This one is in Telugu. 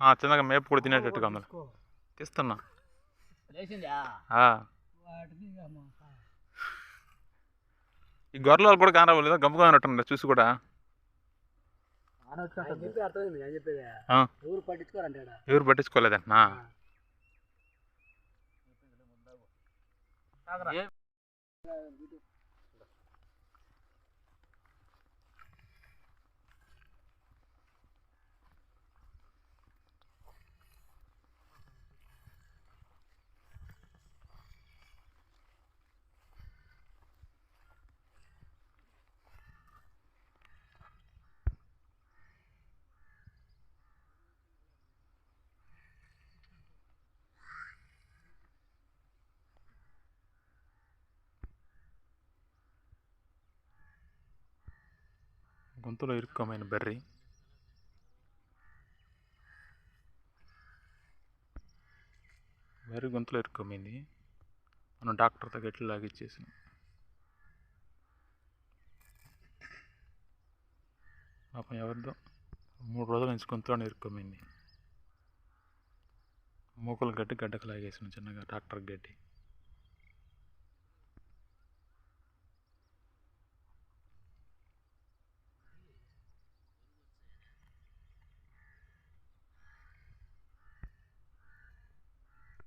ఆ, చిన్నగా మేపు కూడా తినేటట్టుగా తీసుకో. తీస్తున్నా. ఈ గొర్రెలు కూడా కానరాలేదు గమ్ముగా ఉన్నట్టుంది చూసి కూడా. ఎవరు పట్టించుకోరంటే ఈడ. ఎవరు పట్టించుకోలేదన్నా గొంతులో ఇరుక్కమైన బెర్రీ. బెర్రీ గొంతులో ఇరుక్కమైంది. మనం డాక్టర్ దగ్గర ఎట్లా పాపం ఎవరిదో మూడు రోజుల నుంచి గొంతులోనే ఇరుక్కమైంది. మూకలు గడ్డి గడ్డకు లాగేసిన చిన్నగా డాక్టర్ గడ్డి.